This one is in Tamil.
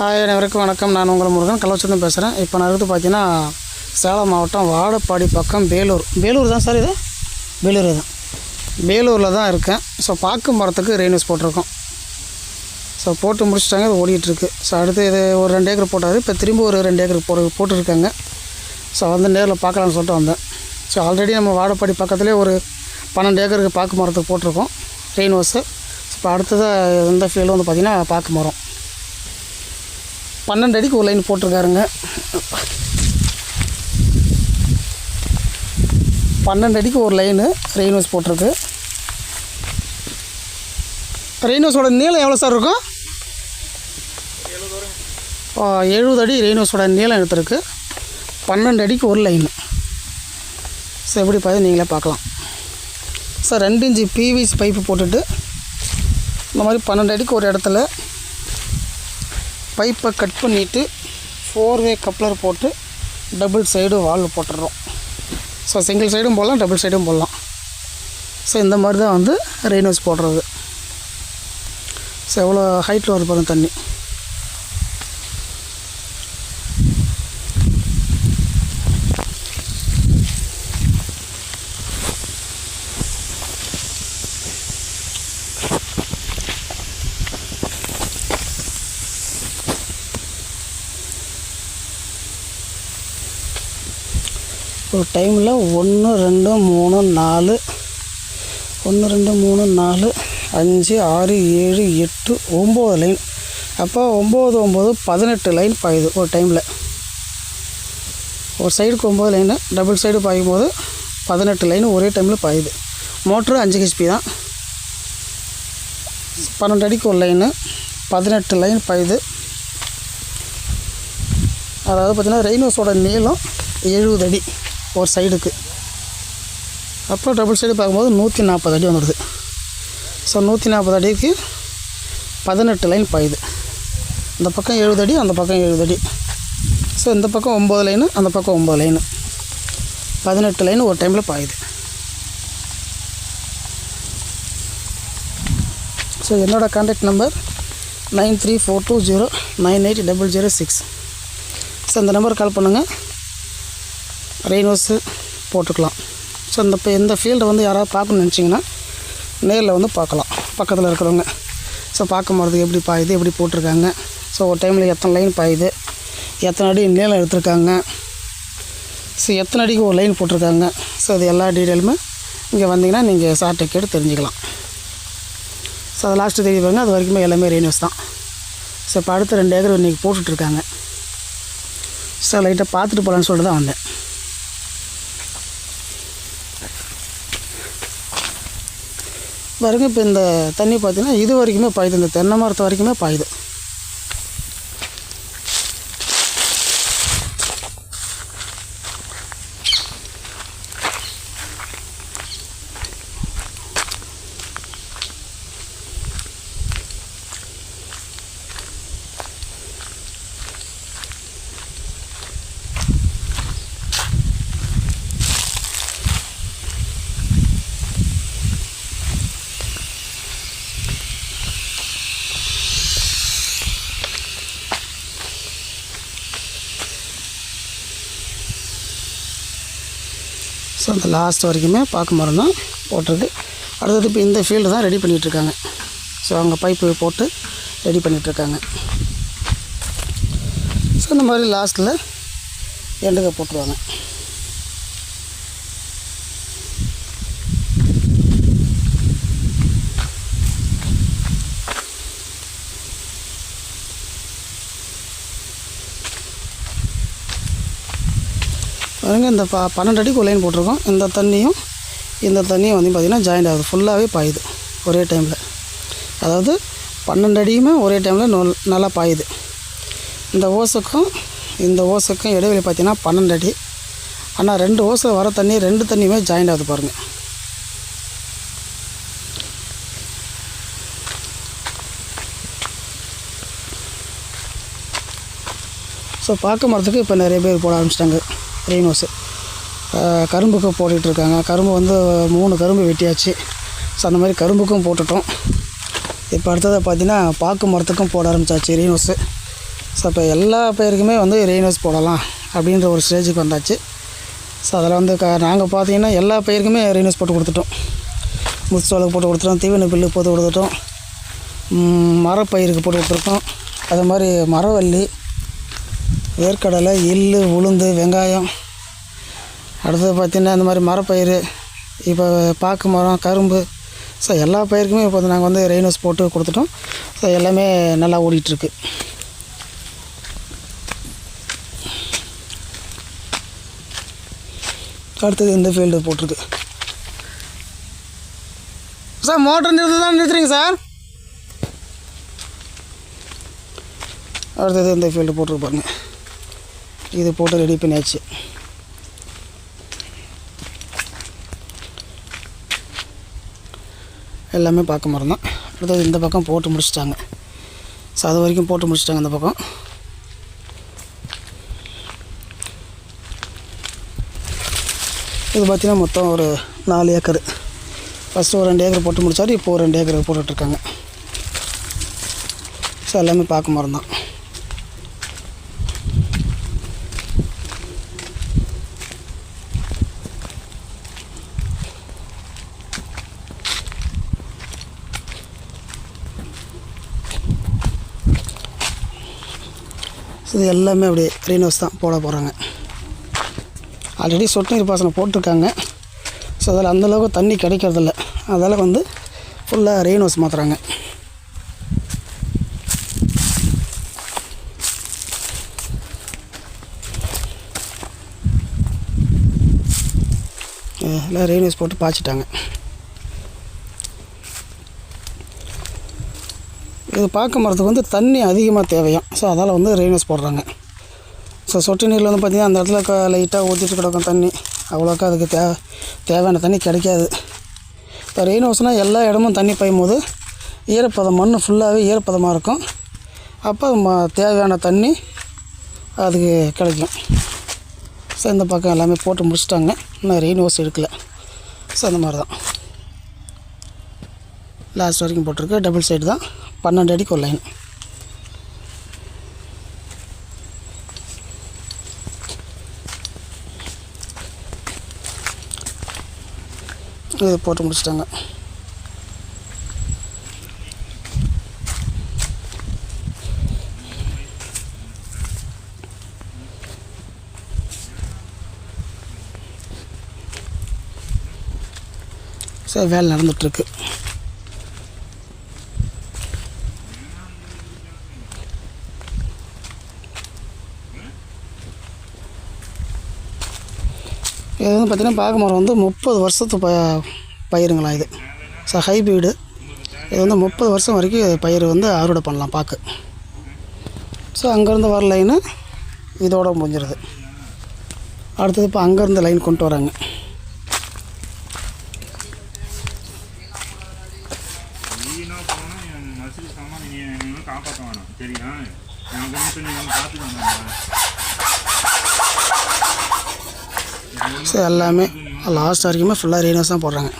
ஹாய் அனைவருக்கும் வணக்கம். நான் உங்கள் முருகன். கள்ளச்சந்தம் பேசுகிறேன் இப்போ நான் இருக்குது பார்த்தீங்கன்னா சேலம் மாவட்டம் வாடப்பாடி பக்கம் வேலூர். வேலூர் தான் சார் இது? வேலூர் தான். வேலூரில் தான் இருக்கேன். ஸோ பாக்கு மரத்துக்கு ரெயின்யூஸ் போட்டிருக்கோம். ஸோ போட்டு முடிச்சிட்டாங்க. அது ஓடிட்டுருக்கு. ஸோ அடுத்து இது ஒரு ரெண்டு ஏக்கர் போட்டார். இப்போ திரும்ப ஒரு ரெண்டு ஏக்கர் போட்டு போட்டிருக்காங்க. ஸோ வந்து நேரில் பார்க்கலான்னு சொல்லிட்டு வந்தேன். ஸோ ஆல்ரெடி நம்ம வாடப்பாடி பக்கத்துலேயே ஒரு பன்னெண்டு ஏக்கருக்கு பாக்கு மரத்துக்கு போட்டிருக்கோம். ரெயின் வாஷு இப்போ அடுத்ததாக இந்த ஃபீல்டு வந்து பார்த்திங்கன்னா பாக்கு மரம். பன்னெண்டு அடிக்கு ஒரு லைன் போட்டிருக்காருங்க. பன்னெண்டு அடிக்கு ஒரு லைனு ரெயின்வஸ் போட்டிருக்கு. ரெயின்வஸோட நீளம் எவ்வளோ சார் இருக்கும்? எழுபது அடி ரெயின்வஸோட நீளம் எடுத்திருக்கு. பன்னெண்டு அடிக்கு ஒரு லைனு சார் எப்படி பார்த்து நீங்களே பார்க்கலாம். சார் ரெண்டு இன்ச்சு பிவிசி பைப்பு போட்டுட்டு இந்த மாதிரி பன்னெண்டு அடிக்கு ஒரு இடத்துல பைப்பை கட் பண்ணிவிட்டு ஃபோர் வே கப்ளர் போட்டு டபுள் சைடு வால்வ் போட்டுடுறோம் ஸோ சிங்கிள் சைடும் போடலாம் டபுள் சைடும் போடலாம். ஸோ இந்த மாதிரி தான் வந்து ரெயின்வஸ் போடுறது. ஸோ எவ்வளோ ஹைட்டில் வரும் தண்ணி. ஒரு டைமில் ஒன்று ரெண்டு மூணு நாலு. ஒன்று ரெண்டு மூணு நாலு அஞ்சு ஆறு ஏழு எட்டு ஒம்பது லைன். அப்போ ஒம்பது ஒம்பது பதினெட்டு லைன் பாயுது ஒரு டைமில். ஒரு சைடுக்கு ஒம்பது லைனு டபுள் சைடு பாயும் போது பதினெட்டு லைன் ஒரே டைமில் பாயுது. மோட்ரு அஞ்சு ஹெச்பி தான். பன்னெண்டு அடிக்கு ஒரு லைனு பதினெட்டு லைன் பாயுது. அதாவது பார்த்திங்கன்னா ரெயின்ஹவுஸோட நீளம் எழுபது அடி. ஒரு சைடுக்கு. அப்புறம் டபுள் சைடு பார்க்கும்போது நூற்றி நாற்பது அடி வந்துடுது. ஸோ நூற்றி நாற்பது அடிக்கு பதினெட்டு லைன் பாயுது. இந்த பக்கம் எழுபது அடி அந்த பக்கம் எழுபது அடி. ஸோ இந்த பக்கம் ஒம்பது லைனு அந்த பக்கம் ஒம்பது லைனு பதினெட்டு லைன் ஒரு டைமில் பாயுது. ஸோ என்னோடய contact number nine three four two zero nine eight double zero six so இந்த நம்பர் கால் பண்ணுங்கள் ரெயின்வஸு போட்டுக்கலாம். ஸோ இந்த இப்போ இந்த ஃபீல்டை வந்து யாராவது பார்க்கணும்னு நினச்சிங்கன்னா நேரில் வந்து பார்க்கலாம். பக்கத்தில் இருக்கிறவங்க. ஸோ பார்க்க போகிறதுக்கு எப்படி பாயுது எப்படி போட்டிருக்காங்க. ஸோ ஒரு டைமில் எத்தனை லைன் பாயுது எத்தனை அடி நீளம் எடுத்திருக்காங்க. ஸோ எத்தனை அடிக்கு ஒரு லைன் போட்டிருக்காங்க. ஸோ அது எல்லா டீட்டெயிலுமே இங்கே வந்தீங்கன்னா நீங்கள் சார்ட்டை கேட்டு தெரிஞ்சுக்கலாம். ஸோ அது லாஸ்ட்டு தெரிய பாருங்க அது வரைக்குமே எல்லாமே ரெயின்வர்ஸ் தான். ஸோ இப்போ அடுத்த ரெண்டு ஏக்கர் இன்றைக்கி போட்டுட்ருக்காங்க ஸோ லைட்டாக பார்த்துட்டு போகலான்னு சொல்லிட்டு தான் வந்தேன். பாருங்க இப்போ இந்த தண்ணி பார்த்தீங்கன்னா இது வரைக்குமே பாயுது. இந்த தென்னை மரத்து வரைக்குமே பாயுது. ஸோ அந்த லாஸ்ட் வரைக்குமே பார்க்க மரம் தான் போட்டிருக்கு அடுத்தது இப்போ இந்த ஃபீல்டு தான் ரெடி பண்ணிகிட்ருக்காங்க ஸோ அவங்க பைப்பு போட்டு ரெடி பண்ணிகிட்ருக்காங்க ஸோ இந்த மாதிரி லாஸ்ட்டில் எண்டுக்க போட்டுருவாங்க. பாருங்க இந்த ப பன்னெண்டு அடிக்கு லைன் போட்டிருக்கோம். இந்த தண்ணியும் இந்த தண்ணியும் வந்து பார்த்திங்கன்னா ஜாயிண்ட் ஆகுது. ஃபுல்லாகவே பாயுது. ஒரே டைமில் அதாவது பன்னெண்டு அடியுமே ஒரே டைமில் நொல் நல்லா பாயுது. இந்த ஓசுக்கும் இந்த ஓசுக்கும் இடைவெளி பார்த்திங்கன்னா பன்னெண்டு அடி. ஆனால் ரெண்டு ஓசில் வர தண்ணி ரெண்டு தண்ணியுமே ஜாயிண்ட் ஆகுது பாருங்கள் ஸோ பார்க்க மரத்துக்கு இப்போ நிறைய பேர் போட ஆரம்பிச்சிட்டாங்க. ரெயின்வாஸு கரும்புக்கு போட்டுட்டு இருக்காங்க கரும்பு வந்து மூணு கரும்பு வெட்டியாச்சு. ஸோ அந்த மாதிரி கரும்புக்கும் போட்டுட்டோம். இப்போ அடுத்ததை பார்த்தீங்கன்னா பாக்கு மரத்துக்கும் போட ஆரம்பிச்சாச்சு ரெயின்வாஸு ஸோ இப்போ எல்லா பயிருக்குமே வந்து ரெயின்வாஸ் போடலாம் அப்படின்ற ஒரு ஸ்டேஜுக்கு வந்தாச்சு. ஸோ அதில் வந்து க நாங்கள் பார்த்தீங்கன்னா எல்லா பயிருக்குமே ரெயின்வாஸ் போட்டு கொடுத்துட்டோம். முத்துச்சோளுக்கு போட்டு கொடுத்துட்டோம் தீவன பில்லு போட்டு கொடுத்துட்டோம். மரப்பயிருக்கு போட்டு கொடுத்துருக்கோம். அது மாதிரி மரவள்ளி வேர்க்கடலை எள்ளு உளுந்து வெங்காயம். அடுத்தது பார்த்திங்கன்னா இந்த மாதிரி மரப்பயிறு இப்போ பாக்கு மரம் கரும்பு ஸோ எல்லா பயிருக்குமே இப்போ வந்து நாங்கள் வந்து ரெயின்வாஸ் போட்டு கொடுத்துட்டோம். ஸோ எல்லாமே நல்லா ஓடிட்டுருக்கு. அடுத்தது இந்த ஃபீல்டு போட்டிருக்கு. சார் மோட்டர் நிறுத்தி தான் நிறுத்துறீங்க சார் அடுத்தது இந்த ஃபீல்டு போட்டிருப்பாருங்க இது போட்டு ரெடி பண்ணியாச்சு. எல்லாமே பார்க்க மரம் தான் அடுத்தது இந்த பக்கம் போட்டு முடிச்சிட்டாங்க. ஸோ அது வரைக்கும் போட்டு முடிச்சிட்டாங்க இந்த பக்கம். இது பார்த்தீங்கன்னா மொத்தம் ஒரு நாலு ஏக்கர். ஃபஸ்ட்டு ஒரு ரெண்டு ஏக்கர் போட்டு முடித்தாரு இப்போது ரெண்டு ஏக்கர் போட்டுட்ருக்காங்க. ஸோ எல்லாமே பார்க்க மரம் தான் ஸோ இது எல்லாமே அப்படியே க்ரீன் ஹவுஸ் தான் போட போகிறாங்க ஆல்ரெடி சொட்டு நீர் பாசனம் போட்டிருக்காங்க. ஸோ அதில் அந்தளவுக்கு தண்ணி கிடைக்கிறதில்ல. அதால் வந்து ஃபுல்லாக ரெயின் ஹவுஸ் மாற்றுறாங்க எல்லாம் ரெயின் ஹவுஸ் போட்டு பாய்ச்சிட்டாங்க. இது பார்க்க மரத்துக்கு வந்து தண்ணி அதிகமாக தேவையாம். ஸோ அதால் வந்து ரெயின்ஸ் போடுறாங்க. ஸோ சொட்டு நீரில் வந்து பார்த்திங்கன்னா அந்த இடத்துல லைட்டாக ஊற்றிட்டு கிடக்கும் தண்ணி. அவ்வளோக்கா அதுக்கு தே தேவையான தண்ணி கிடைக்காது. இப்போ ரெயின் ஹவுஸ்னால் எல்லா இடமும் தண்ணி பாயும் போது ஈரப்பதம் மண் ஃபுல்லாகவே ஈரப்பதமாக இருக்கும். அப்போ ம தேவையான தண்ணி அதுக்கு கிடைக்கும். ஸோ இந்த பக்கம் எல்லாமே போட்டு முடிச்சிட்டாங்க. இன்னும் ரெயின் ஹவுஸ் எடுக்கல. ஸோ அந்த மாதிரி தான். லாஸ்ட் வரைக்கும் போட்டிருக்கு. டபுள் சைடு தான். பன்னெண்டு அடிக்கு ஒரு லைன் இது போட்டு முடிச்சிட்டாங்க. சார் வேலை நடந்துகிட்ருக்கு இது வந்து பார்த்திங்கன்னா பாக்கு மரம் வந்து முப்பது வருஷத்து ப பயிருங்களாம் இது. ஸோ ஹைப்ரிடு இது வந்து முப்பது வருஷம் வரைக்கும் பயிர் வந்து அறுவடை பண்ணலாம் பாக்கு. ஸோ அங்கேருந்து வர லைனு இதோட முடிஞ்சிருது. அடுத்தது இப்போ அங்கேருந்து லைன் கொண்டு வராங்க. காப்பாற்ற சரியா எனக்கு வந்து சொல்லி நம்ம பார்த்துக்கோங்க ஸோ எல்லாமே லாஸ்ட் வரைக்குமே ஃபுல்லாக ரெயினஸ் தான் போடுறாங்க.